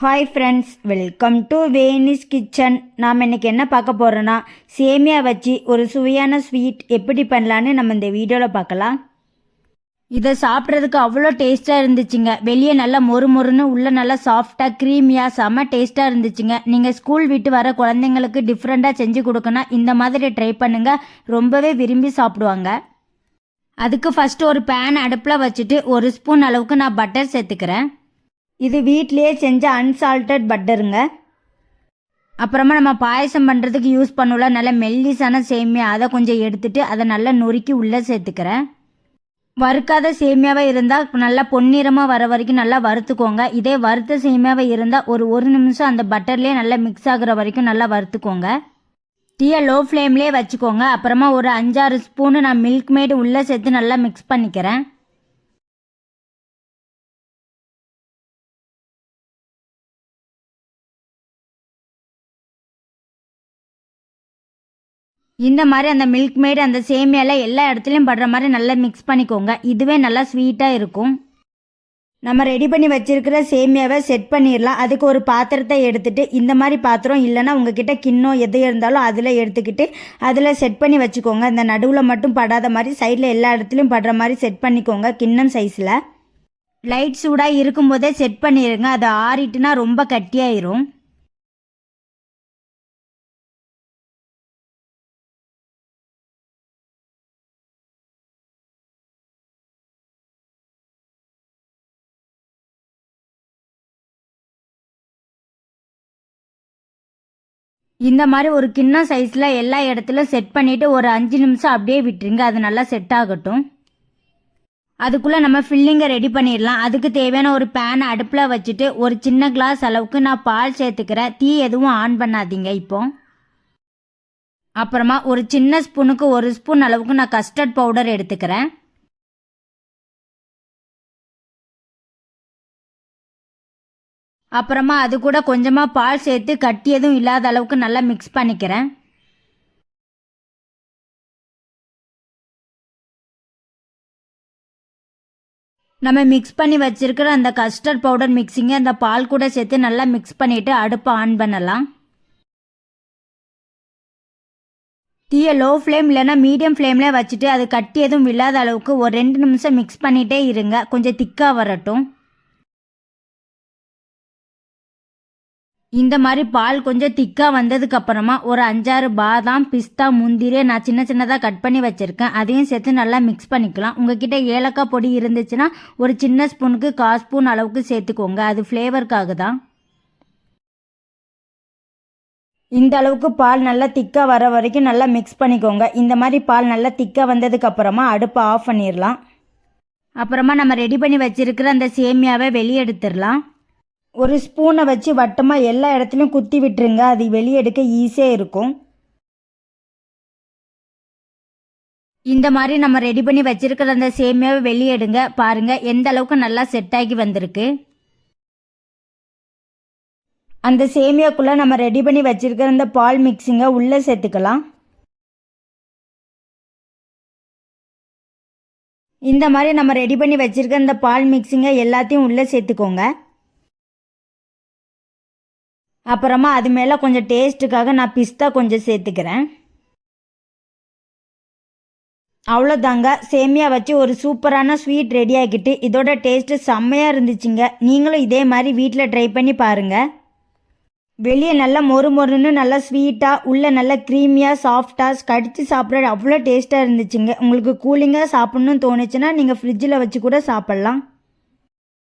Hi friends welcome to Venis kitchen நாம் இன்றைக்கி என்ன பார்க்க போகிறோன்னா சேமியா வச்சு ஒரு சுவையான ஸ்வீட் எப்படி பண்ணலான்னு நம்ம இந்த வீடியோவில் பார்க்கலாம். இதை சாப்பிட்றதுக்கு அவ்வளோ டேஸ்ட்டாக இருந்துச்சுங்க. வெளியே நல்லா மொறு மொறுன்னு உள்ளே நல்லா சாஃப்டாக க்ரீமியாக செம்ம டேஸ்ட்டாக இருந்துச்சுங்க. நீங்கள் ஸ்கூல் விட்டு வர குழந்தைங்களுக்கு டிஃப்ரெண்ட்டாக செஞ்சு கொடுக்கணும் இந்த மாதிரி ட்ரை பண்ணுங்கள் ரொம்பவே விரும்பி சாப்பிடுவாங்க. அதுக்கு ஃபஸ்ட்டு ஒரு பேன் அடுப்பில் வச்சுட்டு ஒரு ஸ்பூன் அளவுக்கு நான் பட்டர் சேர்த்துக்கிறேன். இது வீட்லேயே செஞ்ச அன்சால்டட் பட்டருங்க அப்புறமா நம்ம பாயசம் பண்ணுறதுக்கு யூஸ் பண்ணல நல்ல மெல்லிசான சேமியா அதை கொஞ்சம் எடுத்துட்டு அதை நல்லா நொறுக்கி உள்ளே சேர்த்துக்கிறேன். வறுக்காத சேமியாவை இருந்தால் நல்லா பொன்னிறமாக வர வரைக்கும் நல்லா வறுத்துக்கோங்க. இதே வறுத்த சேமியாவை இருந்தால் ஒரு ஒரு நிமிஷம் அந்த பட்டர்லேயே நல்லா மிக்ஸ் ஆகுற வரைக்கும் நல்லா வறுத்துக்கோங்க. டீயை லோ ஃப்ளேம்லேயே வச்சுக்கோங்க. அப்புறமா ஒரு அஞ்சாறு ஸ்பூனு நான் மில்க் மேடு உள்ளே சேர்த்து நல்லா மிக்ஸ் பண்ணிக்கிறேன். இந்த மாதிரி அந்த மில்க் மேடு அந்த சேமியால எல்லா இடத்துலையும் படுற மாதிரி நல்லா மிக்ஸ் பண்ணிக்கோங்க. இதுவே நல்லா ஸ்வீட்டாக இருக்கும். நம்ம ரெடி பண்ணி வச்சிருக்கிற சேமியாவை செட் பண்ணிடலாம். அதுக்கு ஒரு பாத்திரத்தை எடுத்துகிட்டு இந்த மாதிரி பாத்திரம் இல்லைன்னா உங்ககிட்ட கிண்ணம் எது இருந்தாலும் அதில் எடுத்துக்கிட்டு அதில் செட் பண்ணி வச்சுக்கோங்க. இந்த நடுவில் மட்டும் படாத மாதிரி சைடில் எல்லா இடத்துலையும் படுற மாதிரி செட் பண்ணிக்கோங்க கிண்ணம் சைஸில் லைட் சூடாக இருக்கும்போதே செட் பண்ணிடுங்க அது ஆறிட்டுனா ரொம்ப கட்டியாயிரும். இந்த மாதிரி ஒரு கிண்ணம் சைஸில் எல்லா இடத்துலையும் செட் பண்ணிவிட்டு ஒரு அஞ்சு நிமிஷம் அப்படியே விட்டுருங்க. அது நல்லா செட் ஆகட்டும். அதுக்குள்ளே நம்ம ஃபில்லிங்கை ரெடி பண்ணிடலாம். அதுக்கு தேவையான ஒரு பேனை அடுப்பில் வச்சுட்டு ஒரு சின்ன கிளாஸ் அளவுக்கு நான் பால் சேர்த்துக்கிறேன். தீ எதுவும் ஆன் பண்ணாதீங்க இப்போ. அப்புறமா ஒரு சின்ன ஸ்பூனுக்கு ஒரு ஸ்பூன் அளவுக்கு நான் கஸ்டர்ட் பவுடர் எடுத்துக்கிறேன். அப்புறமா அது கூட கொஞ்சமாக பால் சேர்த்து கட்டி எதுவும் இல்லாத அளவுக்கு நல்லா மிக்ஸ் பண்ணிக்கிறேன். நம்ம மிக்ஸ் பண்ணி வச்சிருக்கிற அந்த கஸ்டர்ட் பவுடர் மிக்ஸிங்கை அந்த பால் கூட சேர்த்து நல்லா மிக்ஸ் பண்ணிவிட்டு அடுப்பை ஆன் பண்ணலாம். தீயை லோ ஃப்ளேம் இல்லைன்னா மீடியம் ஃப்ளேமில் வச்சுட்டு அது கட்டி எதுவும் இல்லாத அளவுக்கு ஒரு ரெண்டு நிமிஷம் மிக்ஸ் பண்ணிகிட்டே இருங்க. கொஞ்சம் திக்காக வரட்டும். இந்த மாதிரி பால் கொஞ்சம் திக்காக வந்ததுக்கு அப்புறமா ஒரு அஞ்சாறு பாதாம் பிஸ்தா முந்திரியை நான் சின்ன சின்னதாக கட் பண்ணி வச்சுருக்கேன். அதையும் சேர்த்து நல்லா மிக்ஸ் பண்ணிக்கலாம். உங்ககிட்ட ஏலக்காய் பொடி இருந்துச்சுன்னா ஒரு சின்ன ஸ்பூனுக்கு கால் ஸ்பூன் அளவுக்கு சேர்த்துக்கோங்க. அது ஃப்ளேவருக்காக தான். இந்த அளவுக்கு பால் நல்லா திக்காக வர வரைக்கும் நல்லா மிக்ஸ் பண்ணிக்கோங்க. இந்த மாதிரி பால் நல்லா திக்காக வந்ததுக்கப்புறமா அடுப்பை ஆஃப் பண்ணிடலாம் அப்புறமா நம்ம ரெடி பண்ணி வச்சுருக்கிற அந்த சேமியாவை வெளியே எடுத்துடலாம் ஒரு ஸ்பூனை வச்சு வட்டமாக எல்லா இடத்துலையும் குத்தி விட்டுருங்க. அது வெளியே எடுக்க ஈஸியாக இருக்கும். இந்த மாதிரி நம்ம ரெடி பண்ணி வச்சிருக்கிற அந்த சேமியாவை வெளியெடுங்க. பாருங்கள் எந்த அளவுக்கு நல்லா செட் ஆகி வந்திருக்கு. அந்த சேமியாக்குள்ளே நம்ம ரெடி பண்ணி வச்சிருக்கிற அந்த பால் மிக்ஸிங்கை உள்ளே சேர்த்துக்கலாம். இந்த மாதிரி நம்ம ரெடி பண்ணி வச்சிருக்க இந்த பால் மிக்ஸிங்கை எல்லாத்தையும் உள்ளே சேர்த்துக்கோங்க. அப்புறமா அது மேலே கொஞ்சம் டேஸ்ட்டுக்காக நான் பிஸ்தா கொஞ்சம் சேர்த்துக்கிறேன். அவ்வளோதாங்க சேமியா வச்சு ஒரு சூப்பரான ஸ்வீட் ரெடி ஆகிட்டு இதோட டேஸ்ட்டு செம்மையாக இருந்துச்சுங்க. நீங்களும் இதே மாதிரி வீட்டில் ட்ரை பண்ணி பாருங்கள் வெளியே நல்லா மொறு மொறுன்னு நல்லா ஸ்வீட்டாக உள்ளே நல்லா க்ரீமியாக சாஃப்டாக கடித்து சாப்பிட அவ்வளோ டேஸ்ட்டாக இருந்துச்சுங்க. உங்களுக்கு கூலிங்காக சாப்பிட்ணுன்னு தோணுச்சுன்னா நீங்கள் ஃப்ரிட்ஜில் வச்சு கூட சாப்பிட்லாம்.